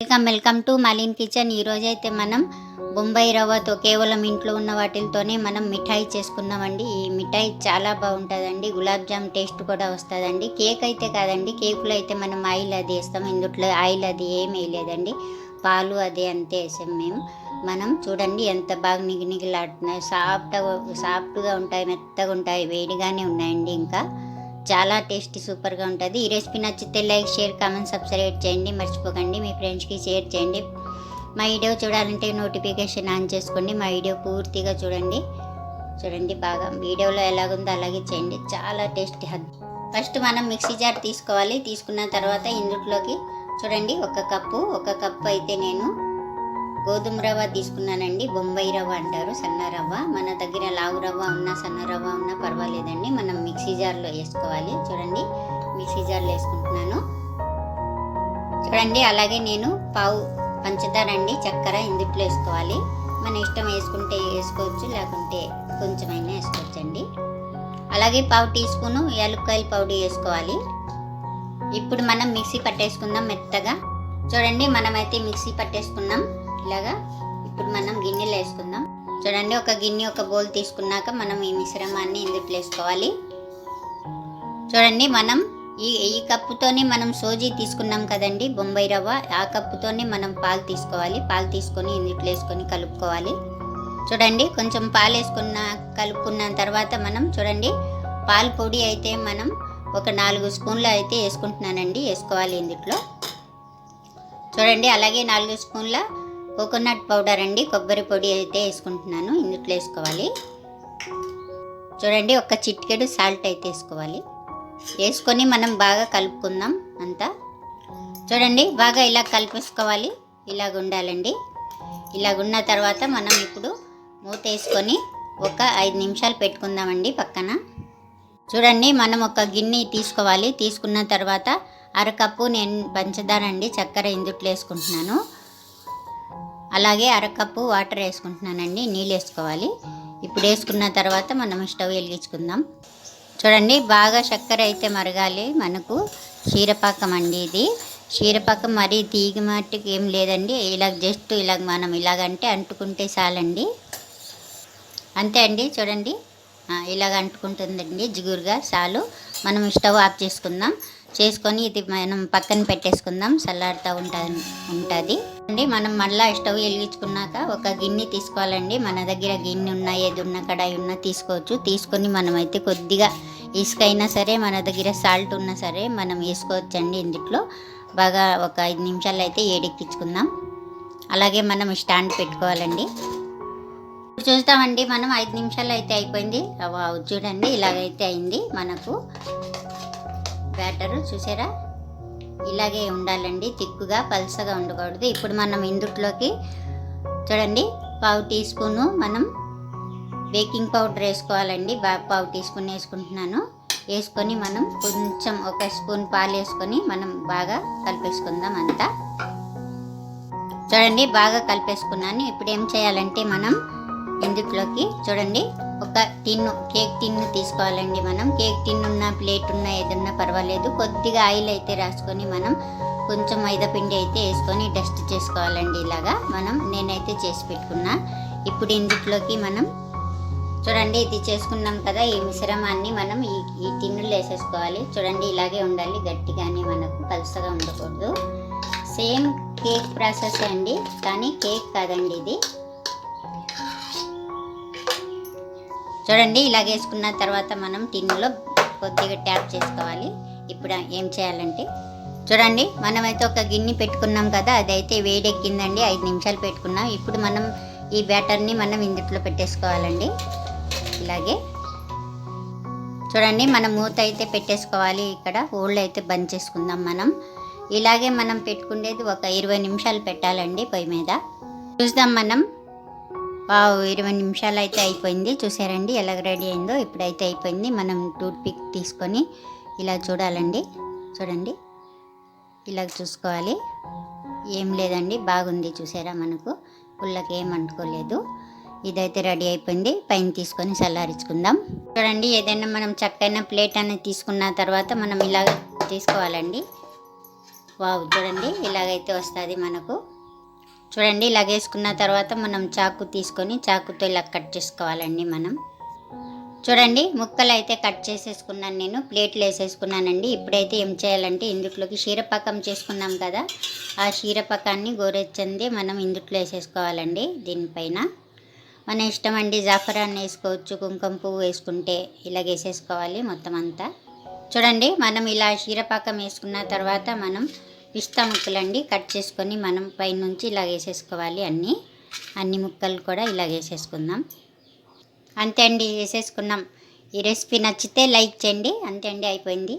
Welcome welcome to Malin kitchen. ఈరోజు అయితే మనం బొంబాయి రవ్వతో కేవలం ఇంట్లో ఉన్న వాటితోనే మనం మిఠాయి చేసుకున్నామండి. ఈ మిఠాయి చాలా బాగుంటుందండి. గులాబ్ జామ్ టేస్ట్ కూడా వస్తుందండి. కేక్ అయితే కాదండి. కేకులో అయితే మనం ఆయిల్ అది వేస్తాం. ఇందుట్లో ఆయిల్ అది ఏమీ వేయలేదండి. పాలు అది అంతే వేసాం మేము. మనం చూడండి ఎంత బాగా నిగినిగిలాడుతున్నాయి. సాఫ్ట్గా సాఫ్ట్గా ఉంటాయి మెత్తగా ఉంటాయి వేడిగానే ఉన్నాయండి ఇంకా. చాలా టేస్టీ సూపర్గా ఉంటుంది. ఈ రెసిపీ నచ్చితే లైక్ షేర్ కామెంట్ సబ్స్క్రైబ్ చేయండి. మర్చిపోకండి. మీ ఫ్రెండ్స్కి షేర్ చేయండి. మా వీడియో చూడాలంటే నోటిఫికేషన్ ఆన్ చేసుకోండి. మా వీడియో పూర్తిగా చూడండి. చూడండి బాగా వీడియోలో ఎలాగుందో అలాగే చేయండి. చాలా టేస్టీ ఫస్ట్ మనం మిక్సీ జార్ తీసుకోవాలి. తీసుకున్న తర్వాత ఇందులోకి చూడండి ఒక కప్పు ఒక కప్పు అయితే నేను గోధుమ రవ్వ తీసుకున్నానండి బొంబాయి రవ్వ అంటారు సన్న రవ్వ. మన దగ్గర లావు రవ్వ ఉన్నా సన్న రవ్వ ఉన్నా పర్వాలేదండి. మనం మిక్సీ జార్లో వేసుకోవాలి. చూడండి మిక్సీ జార్లో వేసుకుంటున్నాను. చూడండి అలాగే నేను పావు పంచదార అండి చక్కెర ఇందుట్లో వేసుకోవాలి. మన ఇష్టం వేసుకుంటే వేసుకోవచ్చు లేకుంటే కొంచెమైనా వేసుకోవచ్చండి. అలాగే పావు టీ స్పూను యాలక్కాయల పౌడర్ వేసుకోవాలి. ఇప్పుడు మనం మిక్సీ పట్టేసుకుందాం మెత్తగా. చూడండి మనమైతే మిక్సీ పట్టేసుకున్నాం. ఇలాగా ఇప్పుడు మనం గిన్నెలో వేసుకుందాం. చూడండి ఒక గిన్నె ఒక బౌల్ తీసుకున్నాక మనం ఈ మిశ్రమాన్ని ఇందులో వేసుకోవాలి. చూడండి మనం ఈ ఈ కప్పుతోనే మనం సోజీ తీసుకున్నాం కదండి బొంబాయి రవ్వ ఆ కప్పుతోనే మనం పాలు తీసుకోవాలి. పాలు తీసుకొని ఇందులో వేసుకొని కలుపుకోవాలి. చూడండి కొంచెం పాలు వేసుకున్న కలుపుకున్న తర్వాత మనం చూడండి పాలు పొడి అయితే మనం ఒక నాలుగు స్పూన్లు అయితే వేసుకుంటున్నానండి వేసుకోవాలి ఇందులో. చూడండి అలాగే నాలుగు స్పూన్ల కోకోనట్ పౌడర్ అండి కొబ్బరి పొడి అయితే వేసుకుంటున్నాను ఇందుట్లో వేసుకోవాలి. చూడండి ఒక చిట్కెడు సాల్ట్ అయితే వేసుకోవాలి. వేసుకొని మనం బాగా కలుపుకుందాం అంతా. చూడండి బాగా ఇలా కలిపేసుకోవాలి ఇలాగ ఉండాలండి. ఇలాగున్న తర్వాత మనం ఇప్పుడు మూత వేసుకొని ఒక ఐదు నిమిషాలు పెట్టుకుందామండి పక్కన. చూడండి మనం ఒక గిన్నె తీసుకోవాలి తీసుకున్న తర్వాత అరకప్పు నేను పంచదార అండి చక్కెర ఇందుట్లో వేసుకుంటున్నాను. అలాగే అరకప్పు వాటర్ వేసుకుంటున్నానండి నీళ్ళు వేసుకోవాలి. ఇప్పుడు వేసుకున్న తర్వాత మనం స్టవ్ వెలిగించుకుందాం. చూడండి బాగా చక్కెర అయితే మరగాలి మనకు. క్షీరపాకం అండి ఇది. క్షీరపాకం మరీ తీగి మట్టుకు ఏం లేదండి. ఇలా జస్ట్ ఇలా మనం ఇలాగంటే అంటుకుంటే చాలండి. అంతే అండి చూడండి. ఇలాగ అంటుకుంటుందండి జిగురుగా చాలు. మనం స్టవ్ ఆఫ్ చేసుకుందాం. చేసుకొని ఇది మనం పక్కన పెట్టేసుకుందాం. చల్లారుతూ ఉంటుంది ఉంటుంది. అండి. మనం మళ్ళీ స్టవ్ వెలిగించుకున్నాక ఒక గిన్నె తీసుకోవాలండి. మన దగ్గర గిన్నె ఉన్నా ఏది ఉన్నా కడాయి ఉన్నా తీసుకోవచ్చు. తీసుకొని మనమైతే కొద్దిగా ఇసుక అయినా సరే మన దగ్గర సాల్ట్ ఉన్నా సరే మనం వేసుకోవచ్చండి ఇందుట్లో. బాగా ఒక ఐదు నిమిషాలు అయితే ఏడెక్కించుకుందాం. అలాగే మనం స్టాండ్ పెట్టుకోవాలండి. చూస్తామండి మనం ఐదు నిమిషాలు అయితే అయిపోయింది. చూడండి ఇలాగైతే అయింది మనకు. బ్యాటరు చూసారా? ఇలాగే ఉండాలండి తిక్కుగా పల్సగా ఉండకూడదు. ఇప్పుడు మనం ఇందుట్లోకి చూడండి పావు టీ స్పూను మనం బేకింగ్ పౌడర్ వేసుకోవాలండి. బాగా పావు టీ స్పూన్ వేసుకుంటున్నాను. వేసుకొని మనం కొంచెం ఒక స్పూన్ పాలు వేసుకొని మనం బాగా కలిపేసుకుందాం అంతా. చూడండి బాగా కలిపేసుకున్నాను. ఇప్పుడు ఏం చేయాలంటే మనం ఇందుట్లోకి చూడండి ఒక టిన్ను కేక్ టిన్ను తీసుకోవాలండి మనం. కేక్ టిన్ ఉన్న ప్లేట్ ఉన్న ఏదన్నా పర్వాలేదు. కొద్దిగా ఆయిల్ అయితే రాసుకొని మనం కొంచెం మైదా పిండి అయితే వేసుకొని డస్ట్ చేసుకోవాలండి ఇలాగా. మనం నేనైతే చేసి పెట్టుకున్నా. ఇప్పుడు ఇందులోకి మనం చూడండి ఇది చేసుకున్నాం కదా ఈ మిశ్రమాన్ని మనం ఈ ఈ టిన్నులు వేసేసుకోవాలి. చూడండి ఇలాగే ఉండాలి. గట్టిగానే మనకు పలుసగా ఉండకూడదు. సేమ్ కేక్ ప్రాసెస్ అండి కానీ కేక్ కాదండి ఇది. చూడండి ఇలాగ వేసుకున్న తర్వాత మనం టిన్నులో కొద్దిగా ట్యాప్ చేసుకోవాలి. ఇప్పుడు ఏం చేయాలంటే చూడండి మనమైతే ఒక గిన్నె పెట్టుకున్నాం కదా అదైతే వేడెక్కిందండి ఐదు నిమిషాలు పెట్టుకున్నాం. ఇప్పుడు మనం ఈ బ్యాటర్ని మనం ఇందుట్లో పెట్టేసుకోవాలండి. ఇలాగే. చూడండి మనం మూత అయితే పెట్టేసుకోవాలి ఇక్కడ ఓళ్ళు అయితే బంద్ చేసుకుందాం మనం. ఇలాగే మనం పెట్టుకునేది ఒక ఇరవై నిమిషాలు పెట్టాలండి పొయ్యి మీద. చూద్దాం మనం. వావ్ ఇరవై నిమిషాలు అయితే అయిపోయింది. చూసారండి ఎలా రెడీ అయిందో. ఇప్పుడైతే అయిపోయింది. మనం టూత్ పిక్ తీసుకొని ఇలా చూడాలండి. చూడండి. ఇలా చూసుకోవాలి. ఏం లేదండి. బాగుంది. చూసారా మనకు? పుల్లకి ఏం అంటుకోలేదు. ఇదైతే రెడీ అయిపోయింది. పైన తీసుకొని చల్లారించుకుందాం. చూడండి ఏదైనా మనం చక్కైన ప్లేట్ అనేది తీసుకున్న తర్వాత మనం ఇలా తీసుకోవాలండి. వావ్ చూడండి. ఇలాగైతే వస్తుంది మనకు. చూడండి ఇలా వేసుకున్న తర్వాత మనం చాకు తీసుకొని చాకుతో ఇలా కట్ చేసుకోవాలండి మనం. చూడండి ముక్కలు అయితే కట్ చేసేసుకున్నాను నేను ప్లేట్లు వేసేసుకున్నానండి. ఇప్పుడైతే ఏం చేయాలంటే ఇందుట్లోకి క్షీరపాకం చేసుకున్నాం కదా ఆ క్షీరపాకాన్ని గోరెచ్చంది మనం ఇందుట్లో వేసేసుకోవాలండి దీనిపైన. మన ఇష్టం అండి జాఫరాన్ని వేసుకోవచ్చు కుంకుమ పువ్వు వేసుకుంటే ఇలా వేసేసుకోవాలి మొత్తం అంతా. చూడండి మనం ఇలా క్షీరపాకం వేసుకున్న తర్వాత మనం పిస్తా ముక్కలండి కట్ చేసుకొని మనం పైనుంచి ఇలా వేసేసుకోవాలి అన్నీ. అన్ని ముక్కలు కూడా ఇలా వేసేసుకుందాం. అంతే అండి వేసేసుకున్నాం. ఈ రెసిపీ నచ్చితే లైక్ చేయండి. అంతే అండి అయిపోయింది.